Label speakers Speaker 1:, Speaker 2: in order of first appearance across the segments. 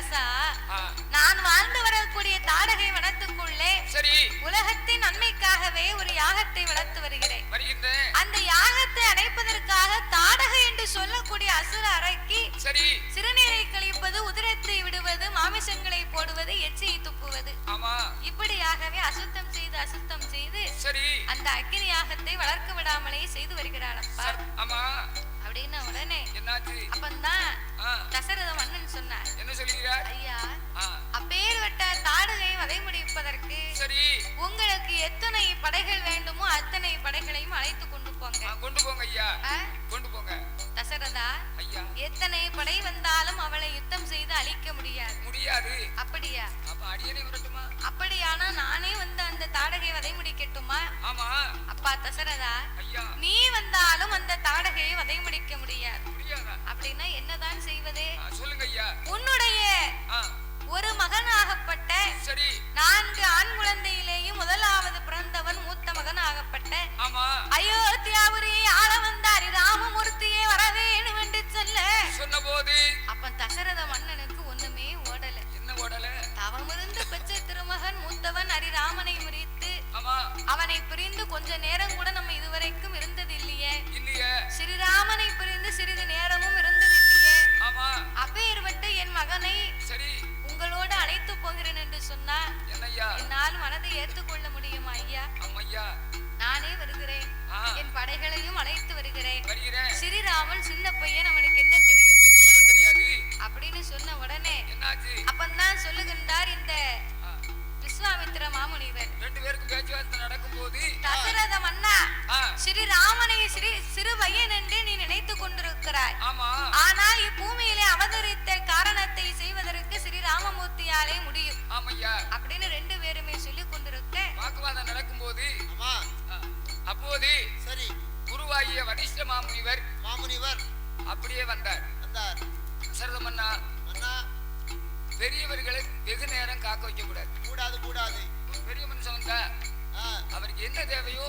Speaker 1: casa. கொண்டு போங்க. தசரதா? எத்தனை படை வந்தாலும் அவளை யுத்தம் செய்து அழிக்க முடியாது.
Speaker 2: முடியாது.
Speaker 1: அப்படியா?
Speaker 2: அப்ப அடியனை விரட்டுமா
Speaker 1: அப்படியானா நானே வந்து அந்த தாடகை வதை முடிக்கட்டுமா?
Speaker 2: ஆமா.
Speaker 1: அப்பா தசரதா நீ வந்தாலும் அந்த தாடகையை வதை முடிக்க முடியாது. அப்படின்னா என்னதான் செய்வதே?
Speaker 2: சொல்லுங்க ஐயா.
Speaker 1: உன்னுடைய ஒரு
Speaker 2: மகன்
Speaker 1: நான்கு ஆண் குழந்தையிலேயும் முதலாவது பிறந்தவன் மூத்த மகன்
Speaker 2: ஆகப்பட்ட
Speaker 1: அயோத்தியாபுரி ஆள வந்தார் ராமமூர்த்தியே வர வேணும் என்று சொல்ல.
Speaker 2: சொன்ன போது
Speaker 1: அப்ப தசரத மன்னனுக்கு ஒண்ணுமே ஓடல.
Speaker 2: என்ன ஓடல?
Speaker 1: தவமிருந்து பெற்ற திருமகன் மூத்தவன் அரிராமனை முறித்து அவனை பிரிந்து கொஞ்ச நேரம் கூட
Speaker 2: சொன்னார்
Speaker 1: என்னால் மனதை ஏற்றுக்கொள்ள முடியும் ஐயா? நானே வருகிறேன். என் படைகளையும் அழைத்து வருகிறேன். ஸ்ரீராமன் சின்ன பையன் அவனுக்கு என்ன தெரியும்? அப்படின்னு சொன்ன உடனே அப்பந்தான் சொல்லுகின்றார் இந்த விஸ்வாமித்ர மாமுனிவர்.
Speaker 2: ரெண்டு பேருக்கு பேச்சுவார்த்தை நடக்கும் போது
Speaker 1: தசரத மன்னா
Speaker 2: ஸ்ரீ
Speaker 1: ராமனை ஸ்ரீ சிறு பையன் என்று நீ நினைத்து கொண்டிருக்கிறாய். ஆனால் இப்பூமியிலே அவதரித்த ராமமூர்த்தியாலே முடியும்.
Speaker 2: ஆமையா.
Speaker 1: அப்படின்னு ரெண்டு பேருமே சொல்லி கொண்டிருக்க
Speaker 2: வாக்குவாதம் நடக்கும்
Speaker 3: நடக்கும்போது
Speaker 2: அப்போது
Speaker 3: சரி.
Speaker 2: குருவாகிய வடிஷ்ட மாமுனிவர்
Speaker 3: மாமுனிவர்
Speaker 2: அப்படியே வந்தார்.
Speaker 3: வந்தார்.
Speaker 2: சரத
Speaker 3: மன்னா
Speaker 2: பெரியவர்களை வெகு நேரம் காக்க வைக்க கூடாது
Speaker 3: கூடாது. கூடாது
Speaker 2: பெரிய மனுஷன் வந்தா அவருக்கு என்ன தேவையோ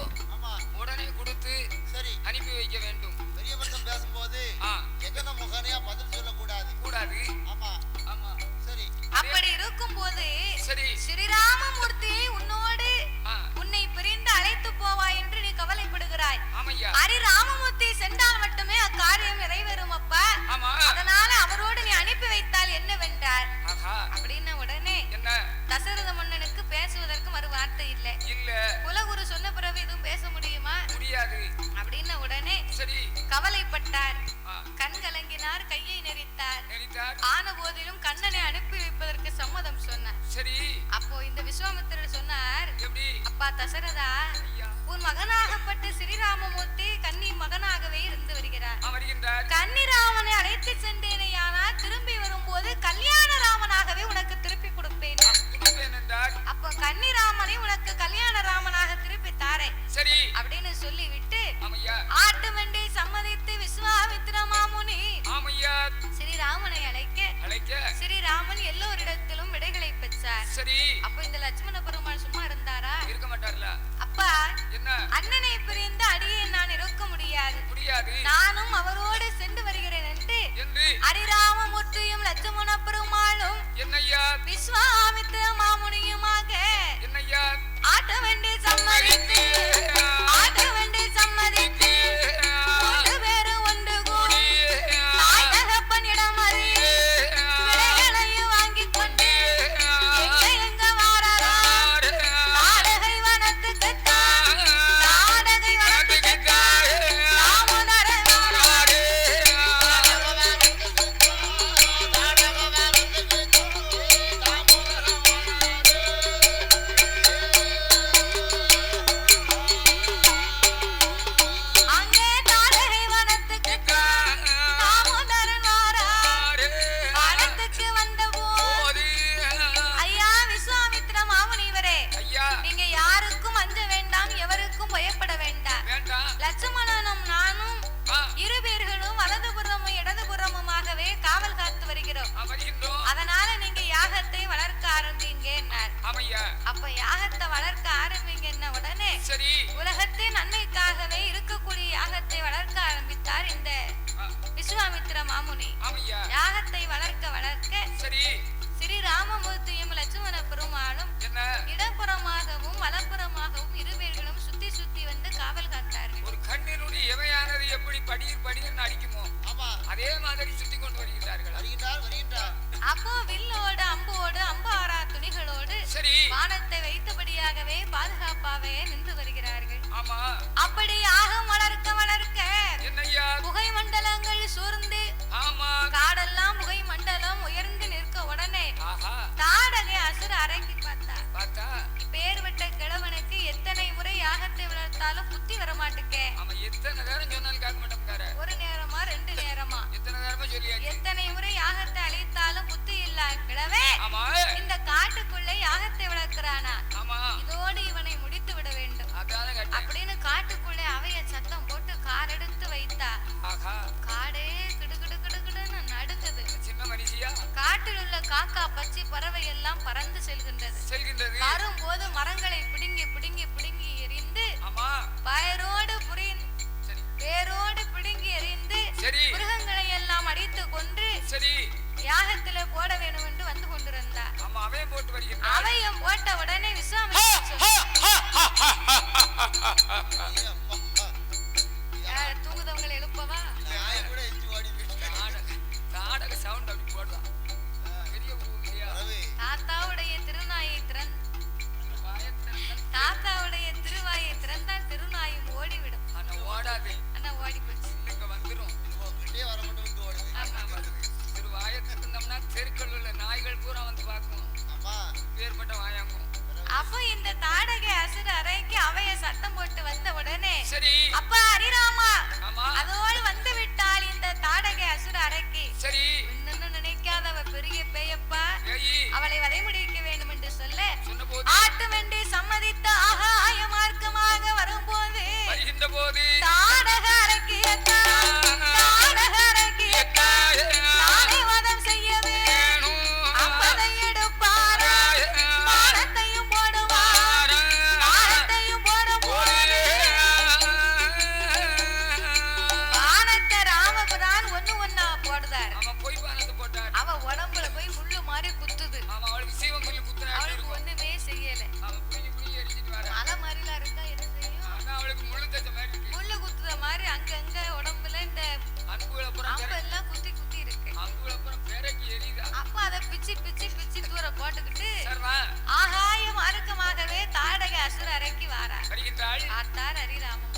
Speaker 2: உடனே கொடுத்து
Speaker 3: சரி.
Speaker 2: அனுப்பி வைக்க வேண்டும்.
Speaker 3: பெரிய மனுஷன் பேசும்போது
Speaker 2: ஆ. படியிர் படியிர் அடிக்குமோ அதே மாதிரி சுத்தி கொண்டு வருகிறார்கள்
Speaker 1: அப்போ வில்லோடு அம்போடு அம்பாரா துணிகளோடு
Speaker 2: சரி.
Speaker 1: வானத்தை வைத்தபடியாகவே பாதுகாப்பாகவே நின்று வருகிறார்கள்.
Speaker 2: ஆமா.
Speaker 1: அப்படி ஆகம் வளர்க்க வளர்க்க புகை மண்டலங்கள் சூழ்ந்து
Speaker 2: ஆமா.
Speaker 1: காடெல்லாம் எத்தனை முறை யாகத்தை அழைத்தாலும் புத்தி இல்ல
Speaker 2: கிடவே
Speaker 1: இந்த காட்டுக்குள்ளே யாகத்தை
Speaker 2: விளக்குறானா?
Speaker 1: இதோடு இவனை முடித்து விட வேண்டும். அப்படின்னு காட்டுக்குள்ளே அவைய சத்தம் போட்டு கார் எடுத்து வைத்தா காடே கிடுகிடு கிடுகிடுன்னு நடுங்குது. காட்டில் உள்ள காக்கா பச்சை பறவை எல்லாம் பறந்து செல்கின்றது. வரும்போது மரங்களை பிடுங்கி பிடுங்கி பிடுங்கி
Speaker 2: எரிந்து
Speaker 1: பயரோடு புரிந்து வேரோடு பிடுங்கி எரிந்து
Speaker 2: சரி.
Speaker 1: மிருகங்களை எல்லாம் அடித்து கொன்று
Speaker 2: சரி.
Speaker 1: யாகத்திலே போட வேணும் என்று வந்து கொண்டிருந்தார்.
Speaker 2: ஆமா அவையும் போட்டு வருகிறார்
Speaker 1: அவையும் போட்ட உடனே விஸ்வாமித்திரன்
Speaker 2: city.
Speaker 1: செய்தாள் ஆத்தார்
Speaker 2: அரிராமம்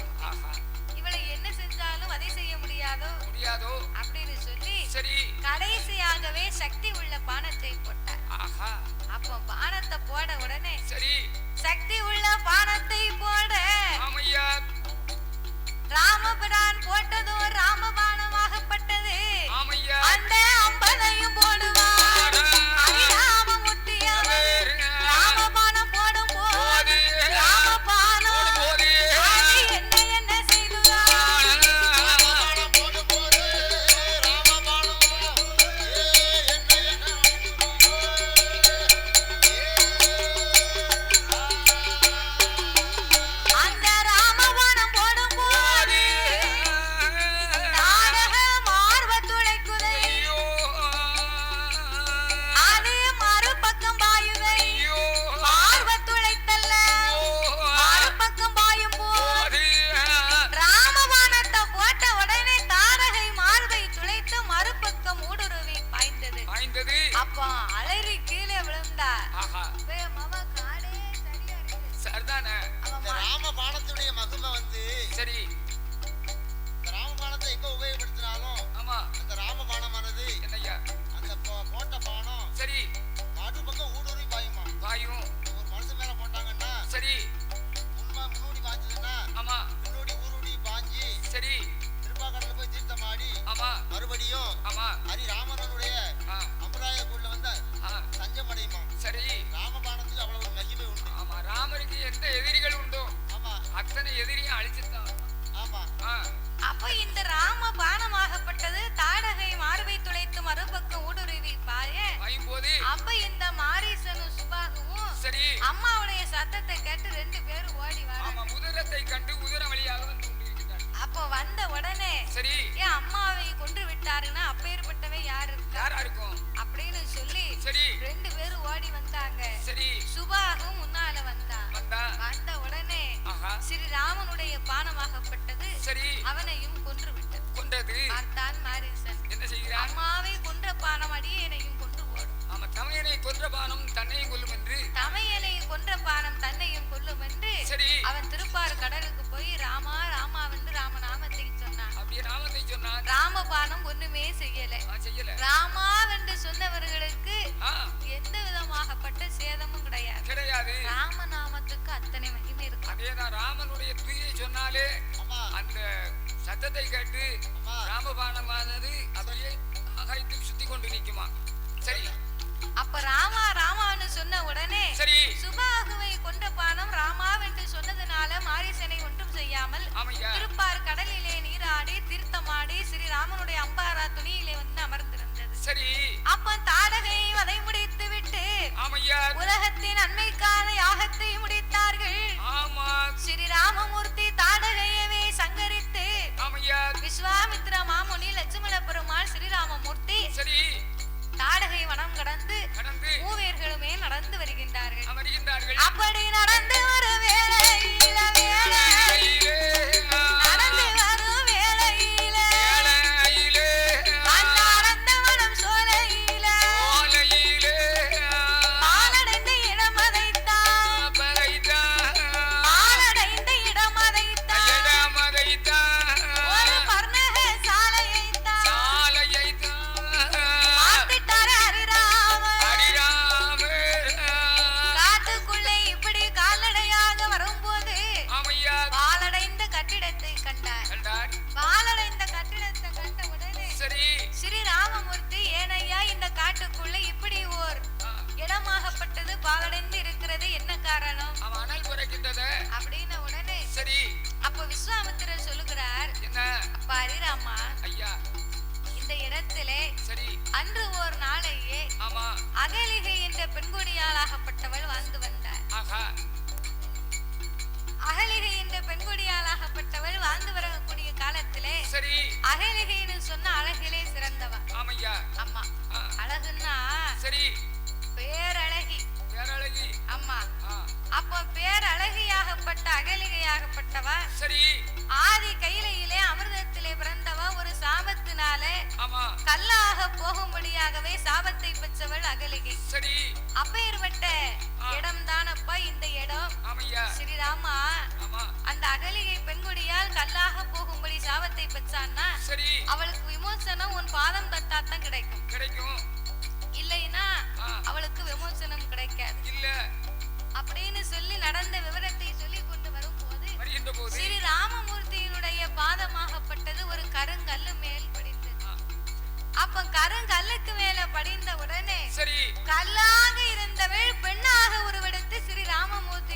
Speaker 1: இவளை என்ன செஞ்சாலும் அதை செய்ய முடியாதோ?
Speaker 2: முடியாதோ?
Speaker 1: அப்படின்னு சொல்லி
Speaker 2: சரி.
Speaker 1: கடைசியாகவே சக்தி உள்ள பானத்தை போட்டார். அப்போ பானத்தை போட உடனே
Speaker 2: சரி.
Speaker 1: சக்தி உள்ள பானத்தை போட ராமபிரான்
Speaker 2: போட்டதும்
Speaker 1: அப்ப
Speaker 3: இந்த
Speaker 1: ராம பானமாகப்பட்டது தாடகை மார்பை துளைத்து மறுபக்கம் ஊடுருவி
Speaker 2: பாரு.
Speaker 1: அப்ப இந்த மாரீசனும் சுபாகவும்
Speaker 2: சரி.
Speaker 1: அம்மாவுடைய சத்தத்தை கேட்டு ரெண்டு பேரும் ஓடி வர
Speaker 2: கண்டு உதிர வழியாக வந்து
Speaker 1: அப்போ வந்த உடனே
Speaker 2: சரி.
Speaker 1: ஏன் அம்மாவை கொன்று விட்டாருன்னா அப்பேற்பட்டவன் யாரு
Speaker 2: யாரா இருக்கும்?
Speaker 1: அப்படின்னு சொல்லி
Speaker 2: சரி.
Speaker 1: ரெண்டு பேரும் ஓடி வந்தாங்க.
Speaker 2: சரி.
Speaker 1: சுபாகும் ஸ்ரீராமனுடைய பானமாகப்பட்டது.
Speaker 2: சரி.
Speaker 1: அவனையும் கொன்று
Speaker 2: விட்டது
Speaker 1: கொன்றது. பார்த்தான்
Speaker 2: மாரீசன்
Speaker 1: என்ன செய்கிறான்? அம்மாவை கொன்ற பானம் அடியேனையும் கொன்று ஓடும்.
Speaker 2: ஆமா தமையனை கொன்ற பானம் தன்னையும் கொல்லும் என்று
Speaker 1: தமையனை கொன்ற பானம் தன்னையும் கொல்லும் என்று
Speaker 2: சரி.
Speaker 1: அவன் திருப்பார் கடலுக்கு போய் ராமா ராமா வந்து ராம நாமத்தை சொன்னான்.
Speaker 2: அப்படியே நாமத்தை சொன்னான்.
Speaker 1: ராமபானம் ஒண்ணுமே செய்யலை. आहे கருங்கல்லுக்கு மேல படிந்த உடனே
Speaker 2: சரி.
Speaker 1: கல்லாக இருந்தவள் பெண்ணாக உருவெடுத்து ஸ்ரீ ராமமூர்த்தி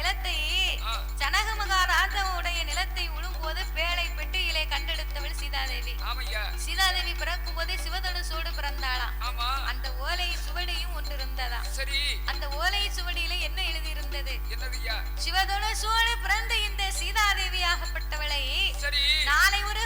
Speaker 1: நிலத்தை ஜனக மகாராஜாவுடைய நிலத்தை உழும்போது வேலை பெட்டியிலே கண்டெடுத்தவள் சீதாதேவி. சீதாதேவி பிறக்கும் போதே சிவதனுசோடு பிறந்தாளாம். அந்த ஓலை சுவடியும் ஒன்று இருந்ததா அந்த ஓலை சுவடியில என்ன எழுதி
Speaker 2: இருந்தது
Speaker 1: சிவதனுசோடு பிறந்து இந்த சீதாதேவி
Speaker 2: ஆகப்பட்டவளை
Speaker 1: நாளை ஒரு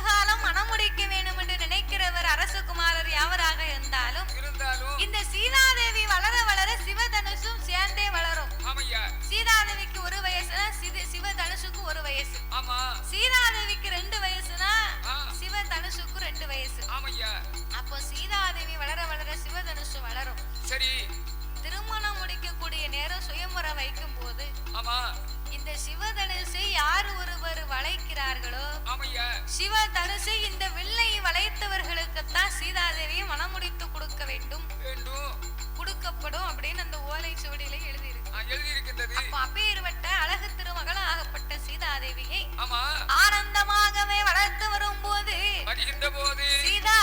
Speaker 1: சிவதனுசு வளரும்.
Speaker 2: சரி.
Speaker 1: திருமணம் முடிக்கக்கூடிய நேரம் சுயம்பரம் வைக்கும் போது
Speaker 2: ஆமா.
Speaker 1: இந்த சிவதனுசை யார் ஒருவர் வளைக்கிறார்களோ
Speaker 2: ஆமையா.
Speaker 1: சிவதனுசை இந்த வில்லை வளைத்தவர்களுக்குத்தான் சீதாதேவியை மனமுடித்து கொடுக்க வேண்டும்.
Speaker 2: வேண்டும்.
Speaker 1: கொடுக்கப்படும் அப்படின்னு அந்த ஓலை சுவடியில எழுதியிருக்கு. அப்போ அப்பேற்பட்ட அழகு திருமகளாகப்பட்ட சீதாதேவியை
Speaker 2: ஆமா.
Speaker 1: ஆனந்தமாகவே வளர்த்து
Speaker 2: வருகின்ற போது
Speaker 1: சீதா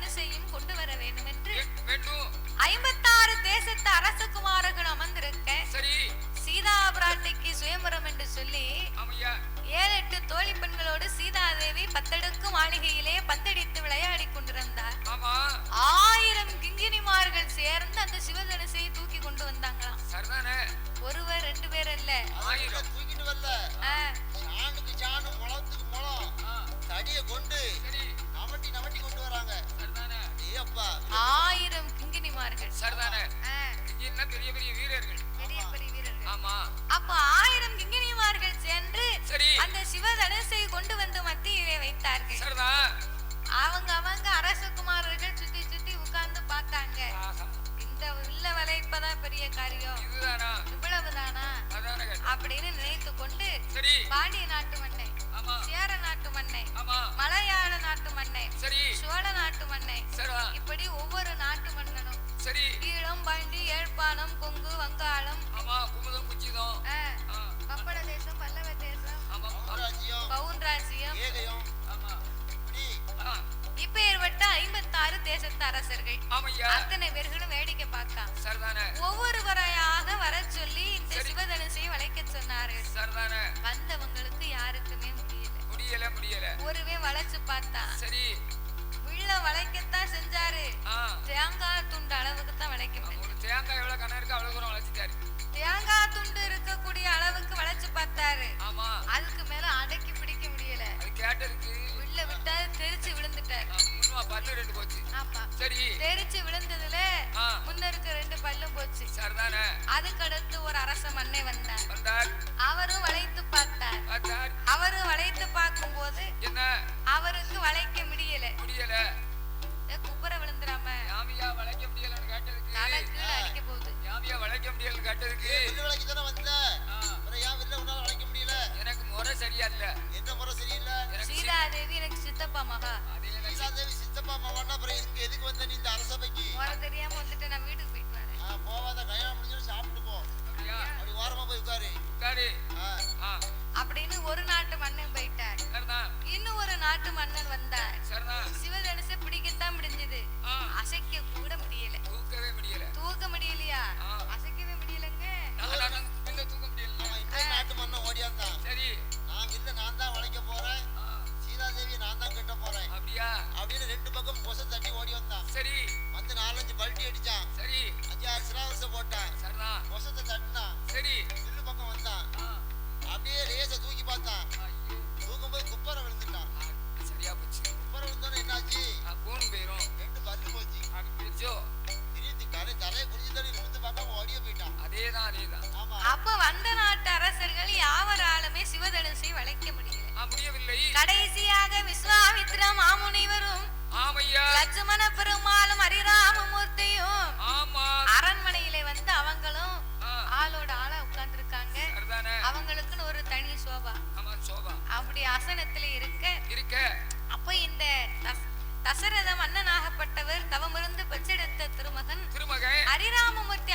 Speaker 1: சிவதனுசையும் கொண்டு வர வேண்டும்? என்று ஐம்பத்தாறு தேசத்து அரசகுமாரர்கள் அமர்ந்திருக்க சீதா பிராட்டிக்கு சுயம்பரம் என்று சொல்லி ஏழு எட்டு தோழி பெண்களோடு சீதாதேவி பத்தடுக்கு மாளிகையிலே பந்தடித்து விளையாடி கொண்டிருந்தார்.
Speaker 2: ஆமா.
Speaker 1: ஆயிரம் கிங்கினிமார்கள் சேர்ந்து அந்த சிவதனுசையை தூக்கி கொண்டு வந்தாங்களாம்.
Speaker 2: சரிதானே?
Speaker 1: ஒருவர் ரெண்டு பேர் அல்ல.
Speaker 3: சாணு முளத்துக்கு முளம் தடியை கொண்டு நமட்டி நமட்டி கொண்டு வராங்க. ஏப்பா
Speaker 1: ஆயிரம் கிங்கினிமார்கள்
Speaker 2: சரிதானே. பெரிய பெரிய வீரர்கள்.
Speaker 1: பெரிய பெரிய வீரர்கள்.
Speaker 2: ஆமா.
Speaker 1: அப்ப ஆயிரம் கிங்கினிமார்கள் சென்று
Speaker 2: சரி.
Speaker 1: அந்த சிவதனுசை கொண்டு வந்து மத்தியிலே வைத்தார்கள்.
Speaker 2: சரிதான்
Speaker 1: அவங்க அவங்க அரசகுமாரர்கள் சுத்தி சுத்தி உட்கார்ந்து பார்த்தாங்க. இந்த உள்ள வளைப்பதான் பெரிய காரியம்.
Speaker 2: இதுதானா?
Speaker 1: இவ்வளவுதானா?
Speaker 2: அதானே
Speaker 1: அப்படின்னு நினைத்து கொண்டு மண்ணை.
Speaker 2: ஆமா.
Speaker 1: மலையாள நாட்டு மண்ணை.
Speaker 2: சரி.
Speaker 1: சோழ நாட்டு மண்ணை. இப்படி ஒவ்வொரு நாட்டு மன்னனும்
Speaker 2: சரி.
Speaker 1: ஈழம் பாண்டி ஏழ்பானம் கொங்கு வங்காளம் பப்பட தேசம் பல்லவ தேசம்
Speaker 2: ஆமா ஆமா,
Speaker 3: ராஜ்யம்
Speaker 1: பவுன் ராஜ்யம்
Speaker 3: ஏகயம்.
Speaker 2: ஆமா.
Speaker 3: இப்படி.
Speaker 2: ஆ,
Speaker 1: இப்ப ஏற்பட்ட ஐம்பத்தாறு தேசத்து அரசர்கள் அத்தனை பேர்களும் வேடிக்கை
Speaker 2: சரிதானே.
Speaker 1: ஒவ்வொருவரையாக வர சொல்லி இந்த. சிவதனுசை வளைக்க சொன்னார்கள். வந்தவங்களுக்கு யாருக்குமே முடியல.
Speaker 2: முடியல முடியல.
Speaker 1: ஒருவே வளைச்சு பார்த்தா.
Speaker 2: சரி.
Speaker 1: உள்ள வளைக்கத்தான் செஞ்சாரு. தேங்காய் துண்டு அளவுக்கு தான் வளைக்க
Speaker 2: ஒரு தேங்காய் எவ்வளவு கணம் இருக்கு அவ்வளவு தூரம் வளர்ச்சிட்டாரு
Speaker 1: தேங்காய் துண்டு இருக்கக்கூடிய அளவுக்கு வளைச்சு பார்த்தாரு.
Speaker 2: ஆமா.
Speaker 1: அதுக்கு மேல அடக்கி பிடிக்க முடியல.
Speaker 2: அது கேட்டதுக்கு
Speaker 1: உள்ள விட்டா தெரிச்சு விழுந்துட்டாரு.
Speaker 2: முன்னுமா பல்லு ரெண்டு போச்சு.
Speaker 1: ஆமா.
Speaker 2: சரி.
Speaker 1: தெரிச்சு விழுந்ததுல பதவியை நான்
Speaker 3: தான் கட்ட போறேன்.
Speaker 2: அப்படியா?
Speaker 1: அப்படின்னு ரெண்டு பக்கம் பொசம்
Speaker 2: தட்டி
Speaker 1: ஓடி வந்தான். சரி.
Speaker 2: வந்து
Speaker 1: நாலஞ்சு பல்ட்டி அடிச்சான்.
Speaker 2: சரி. அஞ்சாறு
Speaker 1: சிராவச போட்டான்.
Speaker 2: சரிண்ணா.
Speaker 3: பொசத்தை தட்டினான்.
Speaker 2: சரி.
Speaker 3: ரெண்டு பக்கம் வந்தான். அப்படியே லேச தூக்கி பார்த்தான். தூக்கும்போது குப்பரை விழுந்துட்டான்.
Speaker 2: முடியா போச்சு?
Speaker 3: என்னாச்சு?
Speaker 2: போன் போயிரும்.
Speaker 3: பல்லு போச்சு.
Speaker 2: அது போயிடுச்சோ
Speaker 1: அப்ப வந்த நாட்டு அரசர்கள் யாவராலுமே சிவதனுசை வளைக்க முடியல.
Speaker 2: முடியவில்லை.
Speaker 1: கடைசியாக விஸ்வாமித்ர மாமுனிவரும் லட்சுமண பெருமாளும் ஹரிராமமூர்த்தியும் அரண்மனையில வந்து அவங்களும் ஆளோட ஆள்
Speaker 2: தானே
Speaker 1: அவங்களுக்குன்னு ஒரு தனி சோபா.
Speaker 2: ஆமா சோபா.
Speaker 1: அப்படி அசனத்துல இருக்க
Speaker 2: இருக்க.
Speaker 1: அப்ப இந்த தசரத மன்னனாகப்பட்டவர் தவமிருந்து பெற்றெடுத்த திருமகன்
Speaker 2: திருமகன்.
Speaker 1: அரிராமமூர்த்தி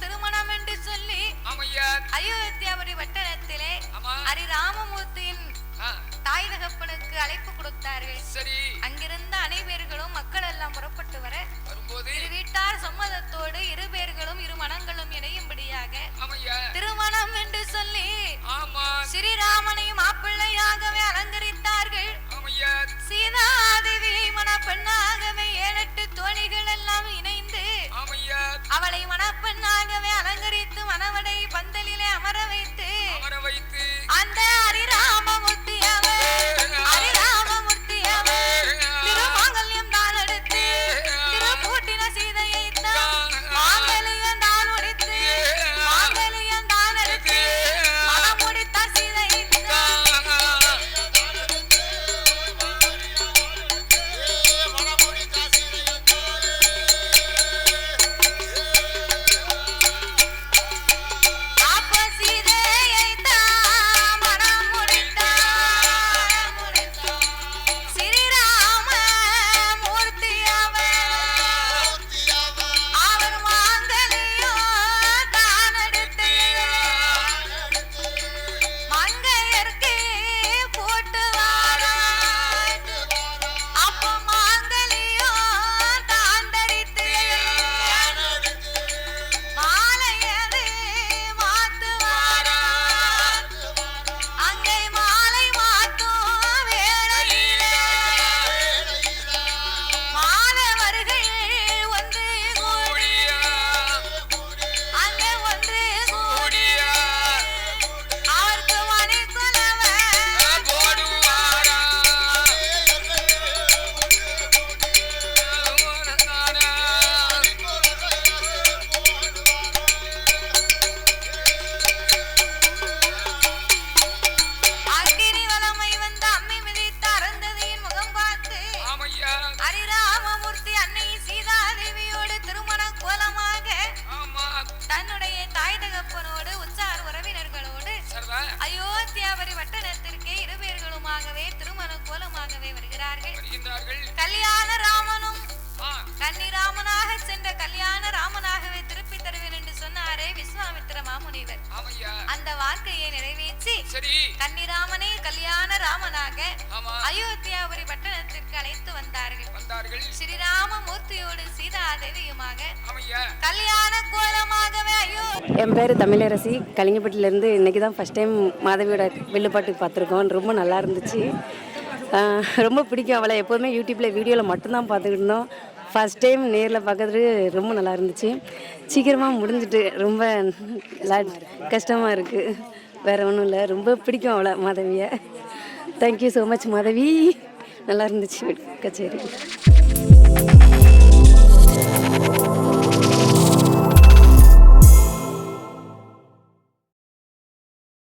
Speaker 1: திருமணம் என்று சொல்லி அயோத்தியாபுரி பட்டணத்திலே ஹரிராமமூர்த்தியின் தாய் தகப்பனுக்கு அழைப்பு கொடுத்தார்கள். அங்கிருந்த அனைவர்களும் மக்கள் எல்லாம் புறப்பட்டு வர
Speaker 2: வரும்போது
Speaker 1: சம்மதத்தோடு இரு பேர்களும் இரு மனங்களும் இணையும்படியாக திருமணம் என்று சொல்லி ஸ்ரீராமனையும் மாப்பிள்ளையாகவே அலங்கரித்தார்கள். சீதாதேவி மணப்பெண்ணாகவே ஏழெட்டு தோழிகள் எல்லாம் இணைந்து அவளை மணப்பெண்ணாகவே அலங்கரித்து மணவ
Speaker 4: என் பேர் தமிழரசி. கலிங்கப்பட்டிலேருந்து இன்றைக்கி தான் ஃபஸ்ட் டைம் மாதவியோட வில்லுப்பாட்டு பார்த்துருக்கோம். ரொம்ப நல்லா இருந்துச்சு. ரொம்ப பிடிக்கும் அவளை. எப்போதுமே யூடியூப்பில் வீடியோவில் மட்டும்தான் பார்த்துக்கிட்டு இருந்தோம். ஃபஸ்ட் டைம் நேரில் பார்க்கறது ரொம்ப நல்லா இருந்துச்சு. சீக்கிரமாக முடிஞ்சிட்டு ரொம்ப கஷ்டமாக இருக்குது வேறு ஒன்றும் இல்லை. ரொம்ப பிடிக்கும் அவளை மாதவியை. Thank you so much Madhavi. நல்லா இருந்துச்சு கச்சேரி.